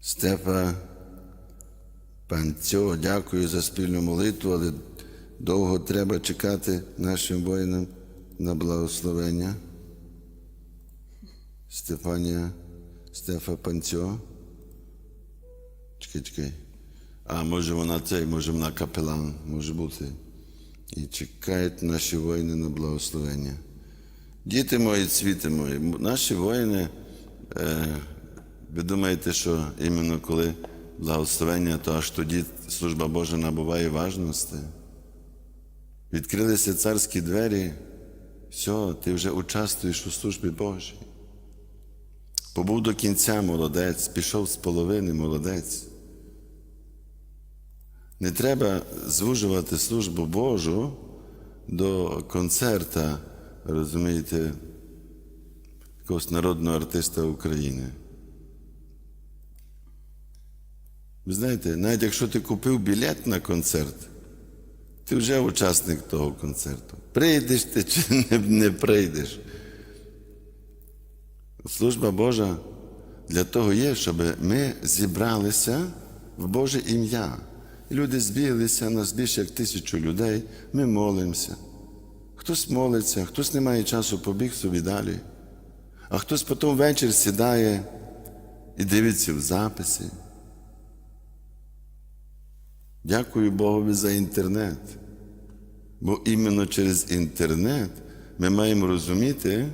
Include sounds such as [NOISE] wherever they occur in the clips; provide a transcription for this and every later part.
Стефа Панцьо, дякую за спільну молитву, але довго треба чекати нашим воїнам на благословення. Стефанія Стефа Панцьо. Чекай, чекай. А може вона цей, може вона капелан, може бути. І чекають наші воїни на благословення. Діти мої, цвіти мої, наші воїни, е, ви думаєте, що іменно коли благословення, то аж тоді служба Божа набуває важності. Відкрилися царські двері, все, ти вже участвуєш у службі Божій. Побув до кінця молодець, пішов з половини молодець. Не треба звужувати службу Божу до концерта, розумієте, якогось народного артиста України. Ви знаєте, навіть якщо ти купив білет на концерт, ти вже учасник того концерту. Прийдеш ти чи [LAUGHS] не, не прийдеш. Служба Божа для того є, щоб ми зібралися в Боже ім'я. Люди збіглися, нас більше як тисячу людей, ми молимося. Хтось молиться, хтось не має часу, побіг собі далі. А хтось потім ввечері сідає і дивиться в записи. Дякую Богові за інтернет. Бо іменно через інтернет ми маємо розуміти,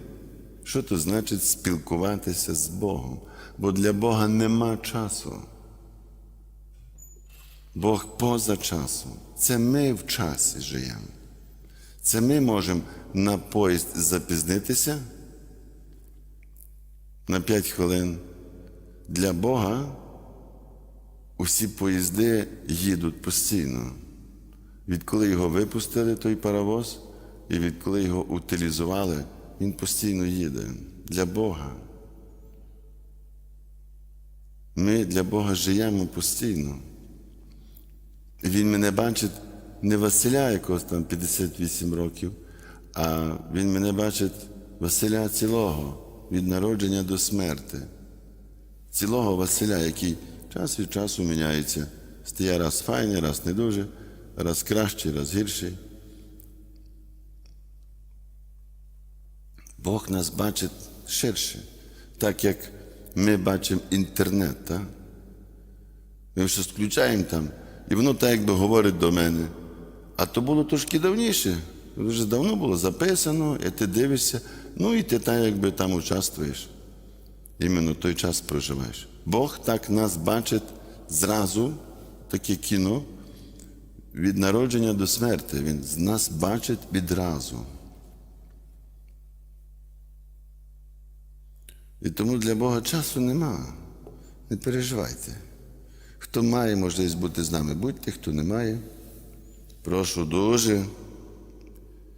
що то значить спілкуватися з Богом. Бо для Бога нема часу. Бог поза часом. Це ми в часі живемо. Це ми можемо на поїзд запізнитися на 5 хвилин. Для Бога усі поїзди їдуть постійно. Відколи його випустили, той паровоз, і відколи його утилізували, він постійно їде. Для Бога. Ми для Бога живемо постійно. Він мене бачить не Василя якогось там 58 років, а Він мене бачить Василя цілого, від народження до смерти. Цілого Василя, який час від часу міняється. Стає раз файний, раз не дуже, раз кращий, раз гірший. Бог нас бачить ширше, так як ми бачимо інтернет. Так? Ми щось включаємо там, і воно так якби говорить до мене. А то було трошки давніше. Вже давно було записано, і ти дивишся, ну і ти так якби там участвуєш. Іменно той час проживаєш. Бог так нас бачить зразу, таке кіно, від народження до смерти. Він з нас бачить відразу. І тому для Бога часу нема. Не переживайте. Хто має можливість бути з нами, будьте, хто не має. Прошу дуже.